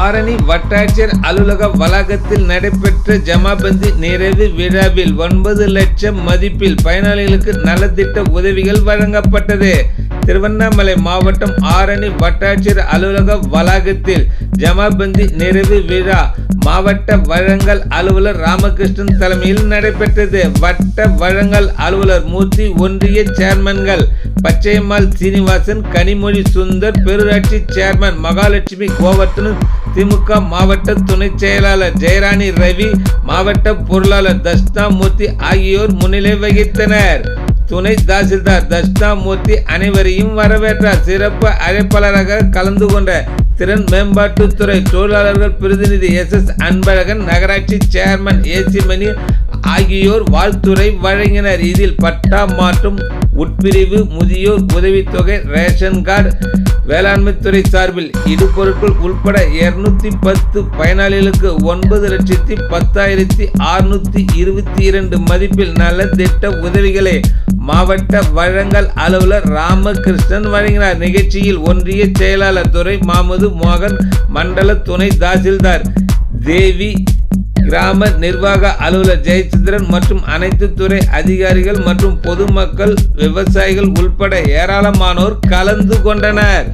ஆரணி வட்டாட்சியர் அலுவலக வளாகத்தில் நடைபெற்ற ஜமாபந்தி நிறைவு விழாவில் ஒன்பது லட்சம் மதிப்பில் பயனாளிகளுக்கு நலத்திட்ட உதவிகள் வழங்கப்பட்டது. திருவண்ணாமலை மாவட்டம் ஆரணி வட்டாட்சியர் அலுவலக வளாகத்தில் ஜமாபந்தி நிறைவு விழா மாவட்ட வழங்கல் அலுவலர் ராமகிருஷ்ணன் தலைமையில் நடைபெற்றது. வட்ட வழங்கல் அலுவலர் மூர்த்தி ஒன்றிய சேர்மன்கள் பச்சையம்மாள் சீனிவாசன் கனிமொழி சுந்தர் பெருராட்சி சேர்மன் மகாலட்சுமி கோவர்த்தனன் திமுக மாவட்ட துணை செயலாளர் ஜெயராணி ரவி மாவட்ட பொருளாளர் தஷ்ணாமூர்த்தி ஆகியோர் முன்னிலை வகித்தனர். துணை தாசில்தார் தஷ்ணாமூர்த்தி அனைவரையும் வரவேற்றார். சிறப்பு அழைப்பாளராக கலந்து கொண்ட திறன் மேம்பாட்டுத்துறை தொழிலாளர்கள் பிரதிநிதி எஸ் எஸ் அன்பழகன் நகராட்சி சேர்மன் ஏசி மணி ஆகியோர் வாழ்த்துரை வழங்கினர். இதில் பட்டா மாற்றும் உட்பிரிவு முதியோர் உதவித்தொகை ரேஷன் கார்டு வேளாண்மைத்துறை சார்பில் இடுபொருட்கள் உட்பட இருநூத்தி பத்து பயனாளிகளுக்கு ஒன்பது லட்சத்தி பத்தாயிரத்தி அறுநூத்தி இருபத்தி இரண்டு மதிப்பில் நல திட்ட உதவிகளை மாவட்ட வழங்கல் அலுவலர் ராமகிருஷ்ணன் வழங்கினார். நிகழ்ச்சியில் ஒன்றிய செயலாளர் துறை மாமது மோகன் மண்டல துணை தாசில்தார் தேவி கிராம நிர்வாக அலுவலர் ஜெயச்சந்திரன் மற்றும் அனைத்து துறை அதிகாரிகள் மற்றும் பொதுமக்கள் விவசாயிகள் உள்பட ஏராளமானோர் கலந்து கொண்டனர்.